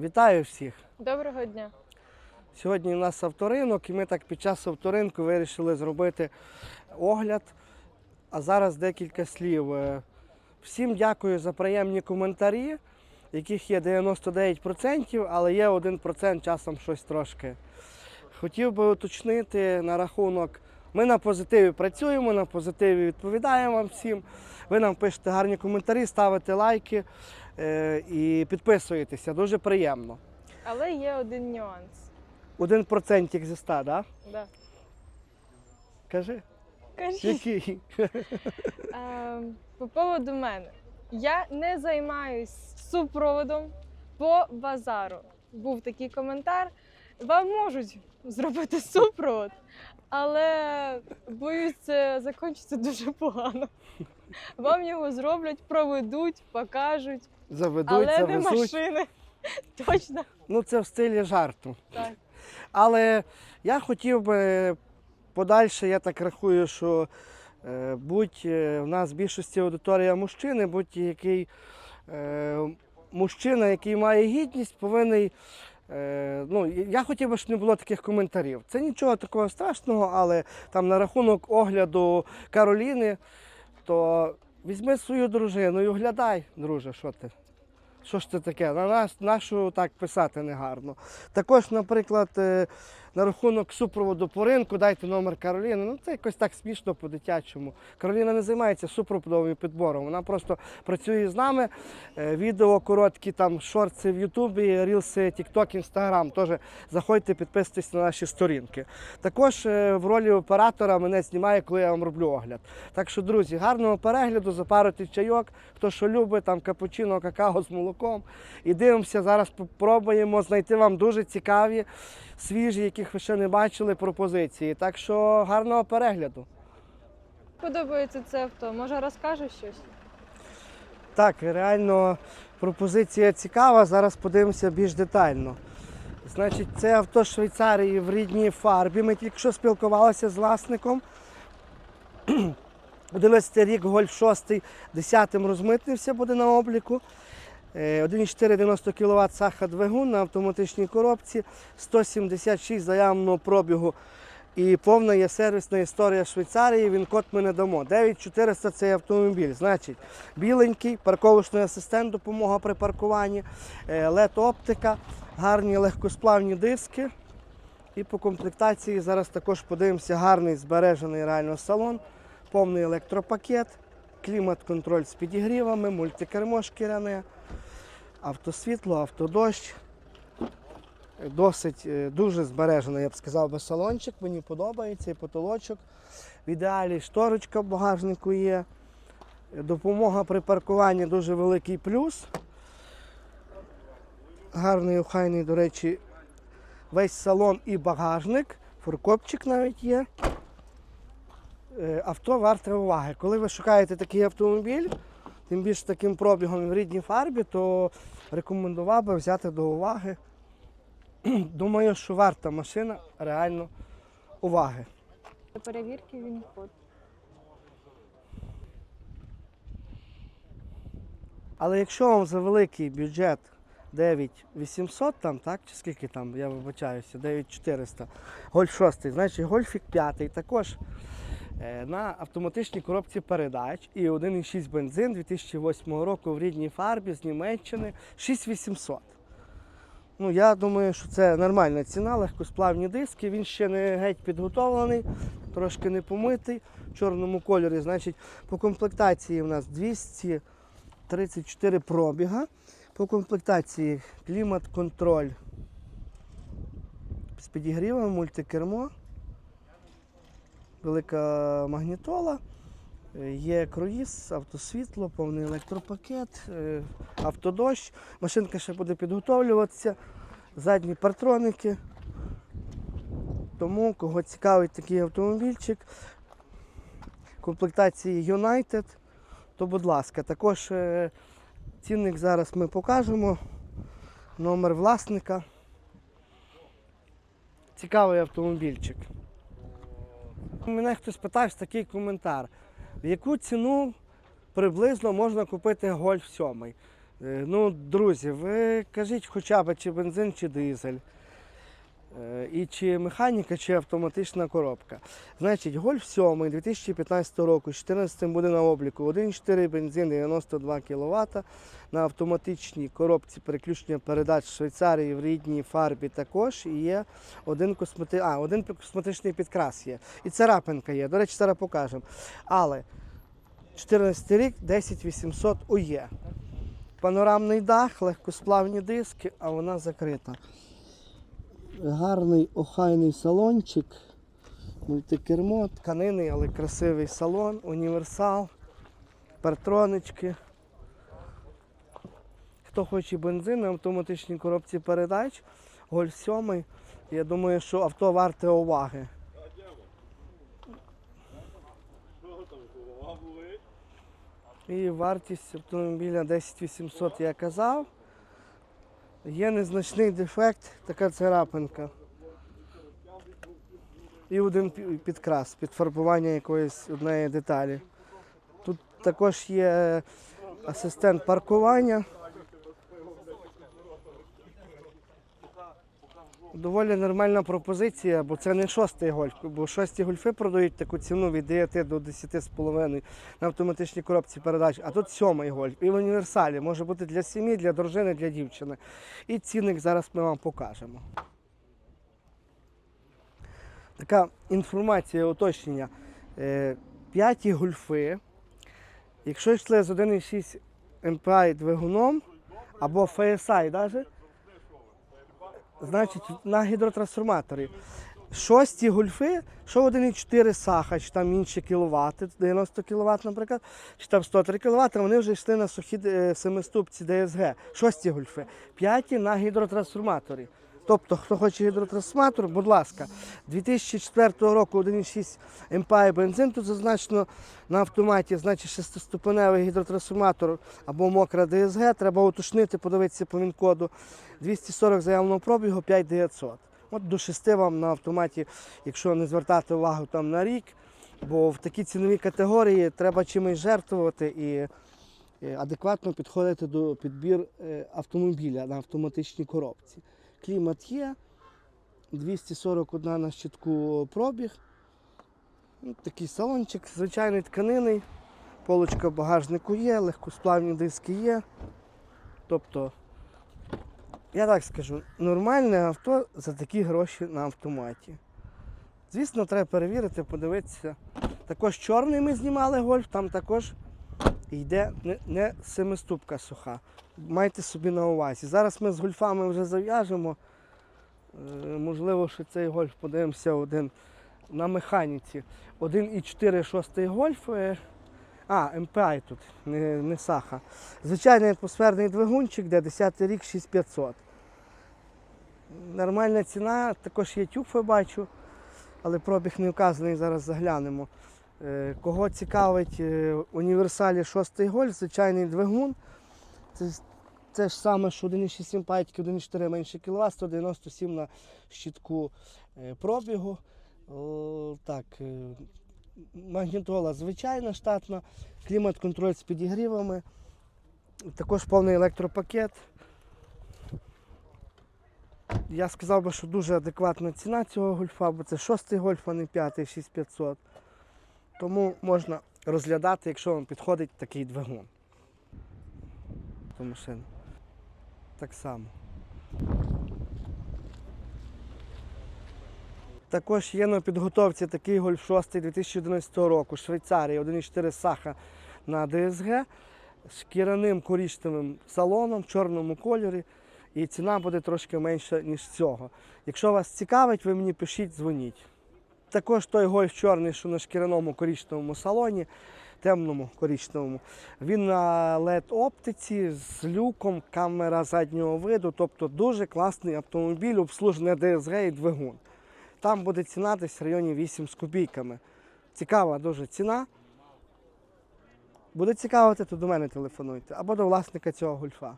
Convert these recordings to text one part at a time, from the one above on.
Вітаю всіх! Доброго дня. Сьогодні у нас авторинок, і ми так під час авторинку вирішили зробити огляд. А зараз декілька слів. Е, Всім дякую за приємні коментарі, яких є 99%, але є 1% часом щось трошки. Хотів би уточнити на рахунок. Ми на позитиві працюємо, на позитиві відповідаємо вам всім. Ви нам пишете гарні коментарі, ставите лайки і підписуєтеся. Дуже приємно. Але є один нюанс. Один процентик зі ста, да? Да. Кажи. Кажіть. Який? Ем, по поводу мене. Я не займаюсь супроводом по базару. Був такий коментар. Вам можуть зробити супровод, але боюсь, це закінчиться дуже погано. Вам його зроблять, проведуть, покажуть, Заведуть, але не машини. Точно Ну це в стилі жарту. так. Але я хотів би подальше, я так рахую, що е, будь е, в нас в більшості аудиторія мужчини, будь-який е, мужчина, який має гідність, повинен. Ну, я хотів би, щоб не було таких коментарів. Це нічого такого страшного, але там на рахунок огляду Кароліни, то візьми свою дружину і оглядай, друже, що ти. Що ж це таке? На нас нашу так писати негарно. Також, наприклад, е, на рахунок супроводу по ринку, дайте номер Кароліни. Ну це якось так смішно по-дитячому. Кароліна не займається супроводом і підбором. Вона просто працює з нами. Е, Відео короткі, там шорти в Ютубі, рілси, Тікток, Інстаграм. Теж заходьте, підписуйтесь на наші сторінки. Також е, в ролі оператора мене знімає, коли я вам роблю огляд. Так що, друзі, гарного перегляду, запарити чайок, хто що любить, там капучино, какао з молоком. І дивимося, зараз спробуємо знайти вам дуже цікаві, свіжі, яких ви ще не бачили, пропозиції. Так що гарного перегляду. Подобається це авто. Може розкажеш щось? Так, реально пропозиція цікава. Зараз подивимося більш детально. Значить, це авто Швейцарії в рідній фарбі. Ми тільки що спілкувалися з власником. 11 рік Гольф 6 10 розмитнився буде на обліку. Е, 1,490 кВт саха двигун на автоматичній коробці, 176 заявного пробігу. І повна є сервісна історія Швейцарії. Він код ми не дамо. 9400 цей автомобіль. Значить, біленький, парковочний асистент, допомога при паркуванні, led оптика, гарні легкосплавні диски. І по комплектації зараз також подивимося гарний збережений реально салон, повний електропакет, клімат-контроль з підігрівами, мультикермо шкіряне, автосвітло, автодощ. Досить е, дуже збережений, я б сказав, би салончик. Мені подобається і потолочок. В ідеалі шторочка в багажнику є. Допомога при паркуванні дуже великий плюс. Гарний, охайний, до речі, весь салон і багажник. Фуркопчик навіть є. Е, Авто варте уваги. Коли ви шукаєте такий автомобіль, тим більше таким пробігом в рідній фарбі, то рекомендував би взяти до уваги. Думаю, що варта машина реально уваги. Для перевірки він код. Але якщо вам за великий бюджет 9800, там, так, чи скільки там, я вибачаюся, 9400, Гольф 6, значить Гольфік 5 також на автоматичній коробці передач і 1,6 бензин 2008 року в рідній фарбі з Німеччини 6800. Ну, я думаю, що це нормальна ціна, легкосплавні диски. Він ще не геть підготовлений, трошки не помитий в чорному кольорі. Значить, по комплектації у нас 234 пробіга. По комплектації клімат-контроль з підігрівом, мультикермо, велика магнітола. Є круїз, автосвітло, повний електропакет, е, автодощ. Машинка ще буде підготовлюватися, задні партроники. Тому, кого цікавить такий автомобільчик, комплектації United, то будь ласка, також е, цінник зараз ми покажемо, номер власника. Цікавий автомобільчик. Мене хтось питав такий коментар. В яку ціну приблизно можна купити гольф 7? Е, Ну, друзі, ви кажіть хоча б чи бензин, чи дизель. Е, І чи механіка, чи автоматична коробка. Значить, Гольф 7 2015 року, 14 буде на обліку. 1,4 бензин 92 кВт на автоматичній коробці переключення передач Швейцарії в рідній фарбі також. І є один, космети... а, один косметичний підкрас є. І царапинка є. До речі, зараз покажемо. Але 14 рік 10800 УЄ. Панорамний дах, легкосплавні диски, а вона закрита. Гарний охайний салончик, мультикермо, тканинний, але красивий салон, універсал, партронички. Хто хоче бензин автоматичній коробці передач, Гольф 7, я думаю, що авто варте уваги. І вартість автомобіля 10800 я казав. Є незначний дефект, така царапинка. І один пі- підкрас, підфарбування якоїсь однієї деталі. Тут також є асистент паркування. Доволі нормальна пропозиція, бо це не шостий гольф, бо шості гольфи продають таку ціну від 9 до 10,5 на автоматичній коробці передач, а тут сьомий гольф. І в універсалі може бути для сім'ї, для дружини, для дівчини. І цінник зараз ми вам покажемо. Така інформація, уточнення. Е, П'яті гольфи, якщо йшли з 1,6 MPI двигуном або FSI навіть, значить на гідротрансформаторі. Шості гульфи, що 1,4 саха, чи там інші кіловати, 90 кВт, наприклад, чи там 103 кВт, вони вже йшли на сухі е, семиступці ДСГ. Шості гульфи. П'яті на гідротрансформаторі. Тобто, хто хоче гідротрансформатор, будь ласка, 2004 року 1,6 МПА бензин тут зазначено на автоматі, значить шестиступеневий гідротрансформатор або мокра ДСГ. Треба уточнити, подивитися по він-коду. 240 заявленого пробігу, 5900. От до 6 вам на автоматі, якщо не звертати увагу там на рік, бо в такій ціновій категорії треба чимось жертвувати і адекватно підходити до підбір е, автомобіля на автоматичній коробці. Клімат є, 241 на щитку пробіг. Ну, Такий салончик, звичайний тканинний, полочка в багажнику є, легкосплавні диски є. Тобто, я так скажу, нормальне авто за такі гроші на автоматі. Звісно, треба перевірити, подивитися. Також чорний ми знімали гольф, там також йде не, не семиступка суха. Майте собі на увазі. Зараз ми з гольфами вже зав'яжемо. Е, Можливо, що цей гольф подивимося один на механіці. 1,4 шостий гольф. е, А, МПА тут, не, не Саха. Звичайний атмосферний двигунчик, де 10 рік 6500. Нормальна ціна, також є тюфи бачу, але пробіг не вказаний, зараз заглянемо. Е, Кого цікавить е, універсалі 6 гольф, звичайний двигун. Це, це ж саме, що 1,6 симпатики, 1,4 менше кВт, 197 на щитку е, пробігу. Так, магнітола звичайна штатна, клімат-контроль з підігрівами, також повний електропакет. Я сказав би, що дуже адекватна ціна цього гольфа, бо це шостий гольф, а не п'ятий, 6500. Тому можна розглядати, якщо вам підходить такий двигун. Ту машину. Так само. Також є на підготовці такий гольф 6 2011 року, Швейцарії, 1,4 саха на ДСГ з шкіряним коричневим салоном в чорному кольорі. І ціна буде трошки менша, ніж цього. Якщо вас цікавить, ви мені пишіть, дзвоніть. Також той гольф чорний, що на шкіряному коричневому салоні, темному коричневому, він на LED-оптиці з люком, камера заднього виду, тобто дуже класний автомобіль, обслужений ДСГ і двигун. Там буде ціна десь в районі 8 з копійками. Цікава дуже ціна. Буде цікавити, то до мене телефонуйте або до власника цього гольфа.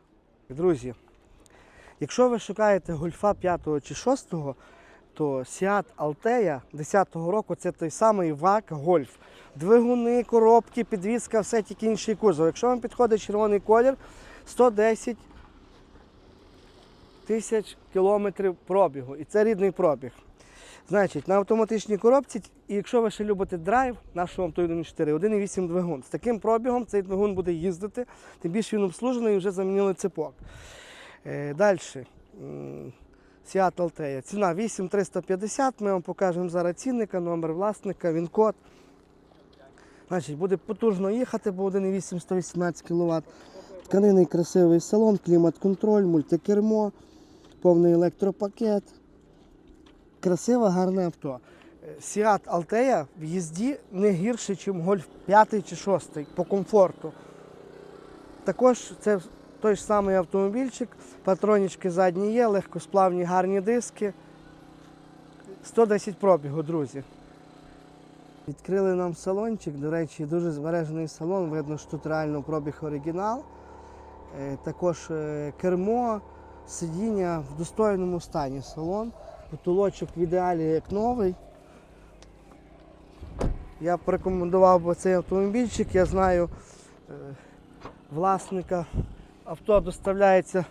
Друзі, якщо ви шукаєте гольфа 5 чи 6, то Seat Altea 10-го року це той самий ВАК Гольф. Двигуни, коробки, підвізка, все тільки інший кузов. Якщо вам підходить червоний колір, 110 тисяч кілометрів пробігу. І це рідний пробіг. Значить, на автоматичній коробці, і якщо ви ще любите драйв, нашого Авто 1.4, 1.8 двигун. З таким пробігом цей двигун буде їздити, тим більше він обслужений і вже замінили цепок. Е, Далі. Seat Altea. Ціна 8350. Ми вам покажемо зараз цінника, номер власника, він код. Значить, буде потужно їхати, бо 1,8 118 кВт. Тканинний красивий салон, клімат-контроль, мультикермо, повний електропакет. Красиве, гарне авто. Seat Altea в їзді не гірше, ніж Golf 5 чи 6 по комфорту. Також це той ж самий автомобільчик, патронічки задні є, легкосплавні гарні диски. 110 пробігу, друзі. Відкрили нам салончик, до речі, дуже збережений салон, видно, що тут реально пробіг оригінал. Е, Також е, кермо, сидіння в достойному стані салон. Потолочок в ідеалі як новий. Я порекомендував би цей автомобільчик. Я знаю е, власника. Авто доставляється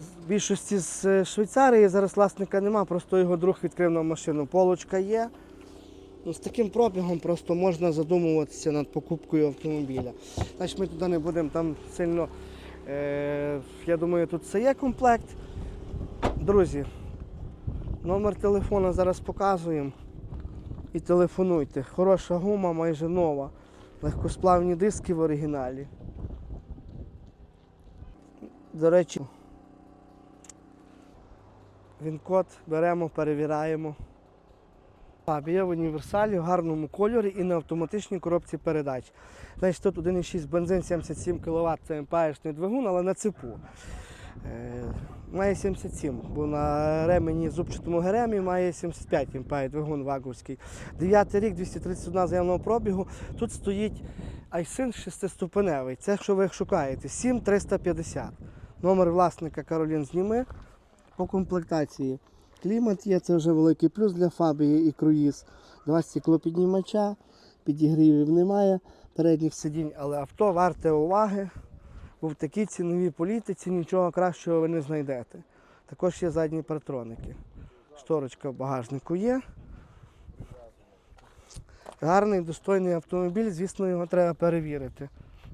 в більшості з е, Швейцарії. Зараз власника нема, просто його друг відкрив нам машину. Полочка є. Ну, з таким пробігом просто можна задумуватися над покупкою автомобіля. Значить, ми туди не будемо там сильно. Е, я думаю, тут все є комплект. Друзі, номер телефона зараз показуємо. І телефонуйте. Хороша гума, майже нова. Легкосплавні диски в оригіналі. До речі, він код беремо, перевіряємо. Фабія в універсалі в гарному кольорі і на автоматичній коробці передач. Значить, тут 1,6 бензин 77 кВт, це МПАшний двигун, але на цепу. Е, має 77, бо на ремені зубчатому геремі має 75 МПА двигун ваговський. 9 рік, 231 заявного пробігу. Тут стоїть Айсин 6-ступеневий. Це, що ви шукаєте, 7350. Номер власника Каролін зніми по комплектації. Клімат є, це вже великий плюс для фабії і круїз. Два стеклопіднімача, підігрівів немає, передніх сидінь, але авто варте уваги, бо в такій ціновій політиці нічого кращого ви не знайдете. Також є задні партроники. Шторочка в багажнику є. Гарний, достойний автомобіль, звісно, його треба перевірити.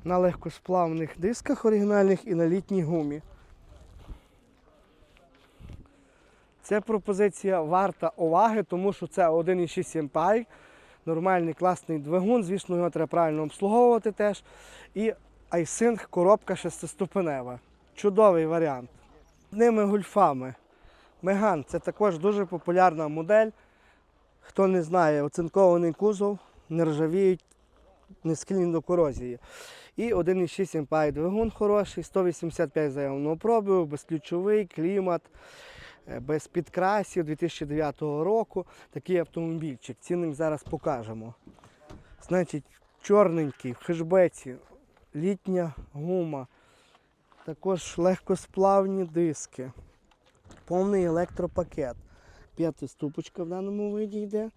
На легкосплавних дисках оригінальних і на літній гумі. Ця пропозиція варта уваги, тому що це 1,6 MPI, нормальний класний двигун, звісно, його треба правильно обслуговувати теж. І iSync коробка шестиступенева. Чудовий варіант. Ними гульфами. Меган це також дуже популярна модель. Хто не знає, оцинкований кузов, не ржавіють, не схильні до корозії. І 1,6 MPI двигун хороший, 185 заявного пробігу, безключовий, клімат. Е, без підкрасів 2009 року. Такий автомобільчик. Цінник зараз покажемо. Значить, чорненький, в хешбеці, літня гума, також легкосплавні диски, повний електропакет. П'ятиступочка в даному виді йде,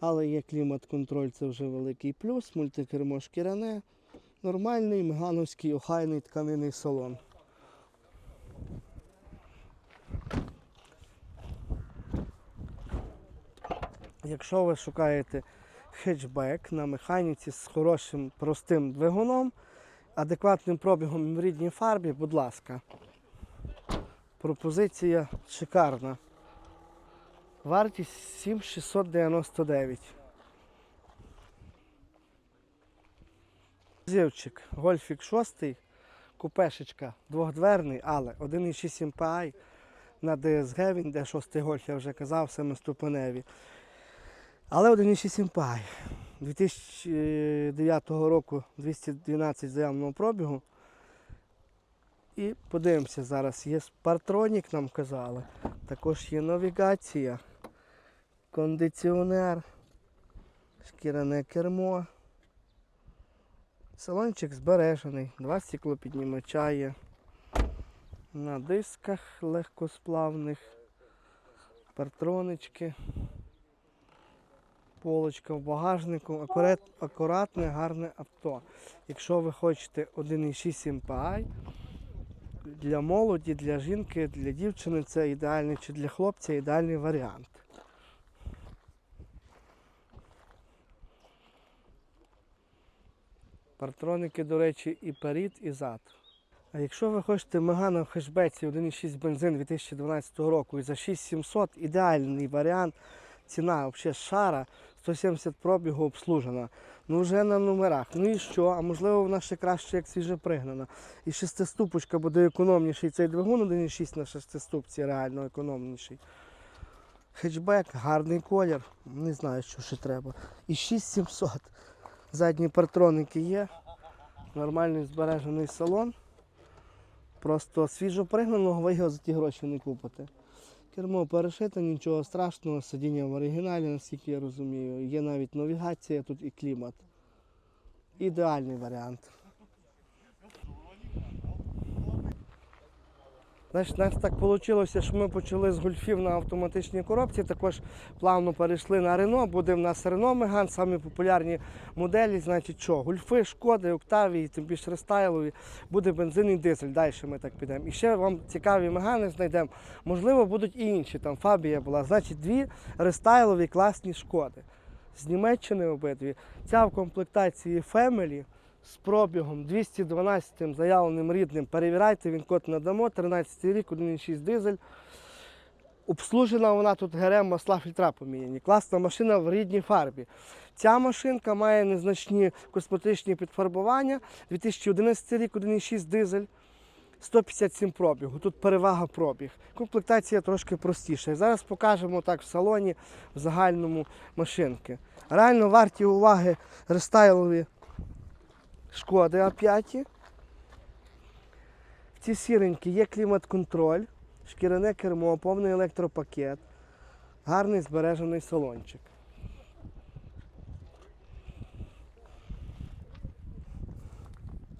але є клімат-контроль, це вже великий плюс, мультикермо шкіряне, нормальний мегановський охайний тканинний салон. Якщо ви шукаєте хетчбек на механіці з хорошим простим двигуном, адекватним пробігом в рідній фарбі, будь ласка. Пропозиція шикарна. Вартість 7699. Зівчик, гольфік 6, купешечка двохдверний, але 1,6 MPI на DSG, він де 6 гольф, я вже казав, семиступеневі. Але 1,6 MPI. 2009 року 212 заявного пробігу. І подивимося зараз. Є спартронік, нам казали. Також є навігація, кондиціонер, шкіряне кермо. Салончик збережений, два стеклопіднімача є. На дисках легкосплавних, партронички полочка в багажнику, акурат, акуратне, гарне авто. Якщо ви хочете 1,6 MPI, для молоді, для жінки, для дівчини це ідеальний, чи для хлопця ідеальний варіант. Партроники, до речі, і перед, і зад. А якщо ви хочете Мегана в хешбеці 1,6 бензин 2012 року і за 6700 ідеальний варіант, ціна взагалі шара, 170 пробігу обслужена. Ну вже на номерах. Ну і що? А можливо вона ще краще, як свіже пригнана. І шестиступочка буде економніший цей двигун 1,6 на шестиступці, реально економніший. Хетчбек, гарний колір. Не знаю, що ще треба. І 6700. Задні партроники є. Нормальний збережений салон. Просто свіжо пригнаного ви його за ті гроші не купите. Кермо перешите, нічого страшного, сидіння в оригіналі, наскільки я розумію. Є навіть навігація тут і клімат. Ідеальний варіант. Значить, нас так вийшло, що ми почали з гольфів на автоматичній коробці, також плавно перейшли на Рено. Буде в нас Рено Меган, самі популярні моделі. Значить, що? Гольфи, шкоди, октавії, тим більше рестайлові, буде бензин і дизель. Далі ми так підемо. І ще вам цікаві мегани знайдемо. Можливо, будуть і інші. Там Фабія була. Значить, дві рестайлові класні шкоди. З Німеччини обидві. Ця в комплектації Family з пробігом 212 заявленим рідним. Перевіряйте, він код надамо. 13 рік, 1,6 дизель. Обслужена вона тут ГРМ, масла фільтра поміняні. Класна машина в рідній фарбі. Ця машинка має незначні косметичні підфарбування. 2011 рік, 1,6 дизель. 157 пробігу. Тут перевага пробіг. Комплектація трошки простіша. Зараз покажемо так в салоні в загальному машинки. Реально варті уваги рестайлові шкоди А5. В ці сіренькі є клімат-контроль, шкіряне кермо, повний електропакет, гарний збережений салончик.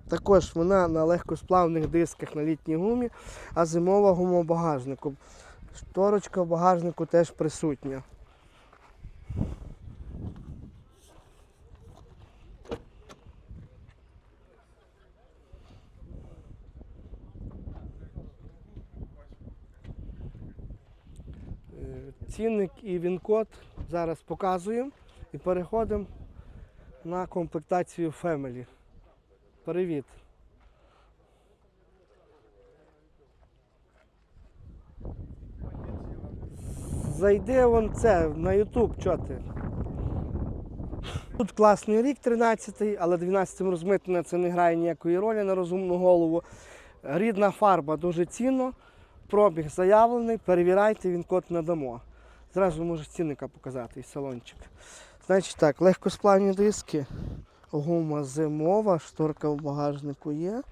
Також вона на легкосплавних дисках на літній гумі, а зимова гума багажнику. Шторочка в багажнику теж присутня. Е, Цінник і він-код зараз показуємо і переходимо на комплектацію Family. Привіт. Зайди вон це на YouTube, що ти. Тут класний рік 13-й, але 12-м розмитнення це не грає ніякої ролі на розумну голову. Рідна фарба дуже цінно. Пробіг заявлений, перевіряйте, він код надамо. Зразу можу цінника показати і салончик. Значить так, легкосплавні диски. Гума зимова, шторка в багажнику є.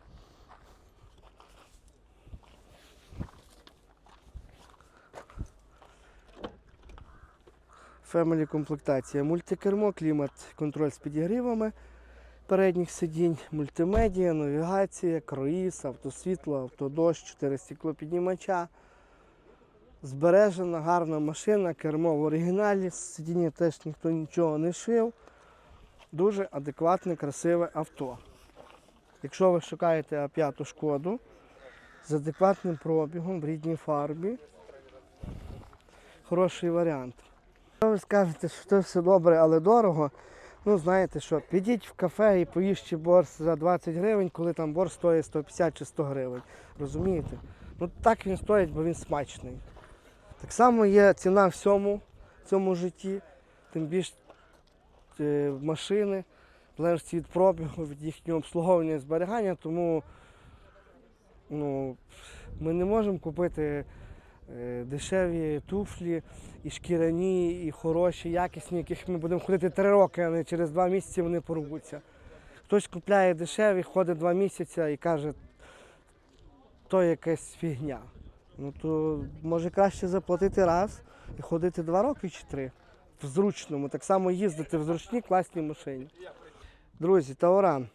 Family комплектація. Мультикермо, клімат, контроль з підігрівами передніх сидінь, мультимедіа, навігація, круїз, автосвітло, автодощ, 4 стеклопіднімача. Збережена, гарна машина, кермо в оригіналі, сидіння теж ніхто нічого не шив. Дуже адекватне, красиве авто. Якщо ви шукаєте А5 шкоду з адекватним пробігом в рідній фарбі, хороший варіант. Якщо ви скажете, що це все добре, але дорого, ну знаєте що, підіть в кафе і поїжте борщ за 20 гривень, коли там борщ стоїть 150 чи 100 гривень. Розумієте? Ну так він стоїть, бо він смачний. Так само є ціна всьому в цьому житті, тим більше машини, залежить від пробігу, від їхнього обслуговування і зберігання, тому ну, ми не можемо купити е, дешеві туфлі, і шкіряні, і хороші, якісні, яких ми будемо ходити три роки, а не через два місяці вони порвуться. Хтось купляє дешеві, ходить два місяці і каже, то якась фігня. Ну то може краще заплатити раз і ходити два роки чи три в зручному, так само їздити в зручній класній машині. Друзі, Тауран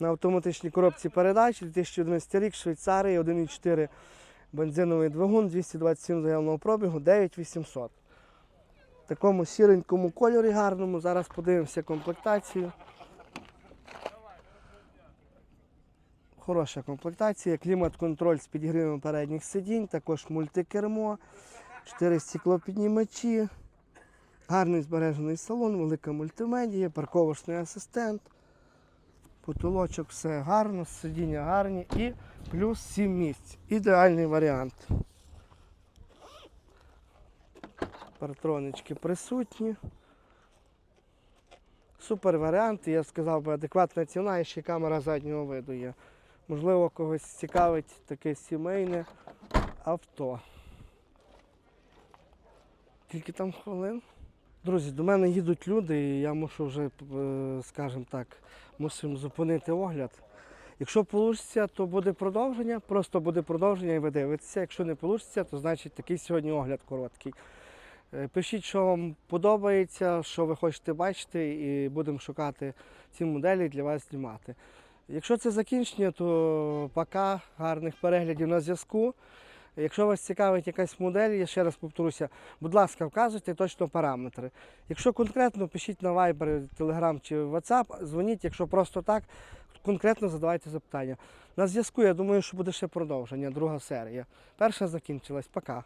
на автоматичній коробці передач 2011 рік, Швейцарії, 1,4 бензиновий двигун, 227 заявленого пробігу, 9800. В такому сіренькому кольорі гарному. Зараз подивимося комплектацію. Хороша комплектація, клімат-контроль з підігрівом передніх сидінь, також мультикермо, 4 стеклопіднімачі, гарний збережений салон, велика мультимедія, парковочний асистент. Потолочок все гарно, сидіння гарні і плюс 7 місць. Ідеальний варіант. Партронички присутні. Супер варіант, я сказав би, адекватна ціна і ще камера заднього виду є. Можливо, когось цікавить таке сімейне авто. Тільки там хвилин. Друзі, до мене їдуть люди, і я мушу вже, е, скажімо так, мусимо зупинити огляд. Якщо вийде, то буде продовження, просто буде продовження і ви дивитеся. Якщо не вийде, то значить такий сьогодні огляд короткий. Е, Пишіть, що вам подобається, що ви хочете бачити, і будемо шукати ці моделі для вас знімати. Якщо це закінчення, то пока гарних переглядів на зв'язку. Якщо вас цікавить якась модель, я ще раз повторюся, будь ласка, вказуйте точно параметри. Якщо конкретно, пишіть на Viber, Telegram чи WhatsApp, дзвоніть, якщо просто так, конкретно задавайте запитання. На зв'язку, я думаю, що буде ще продовження, друга серія. Перша закінчилась. Пока.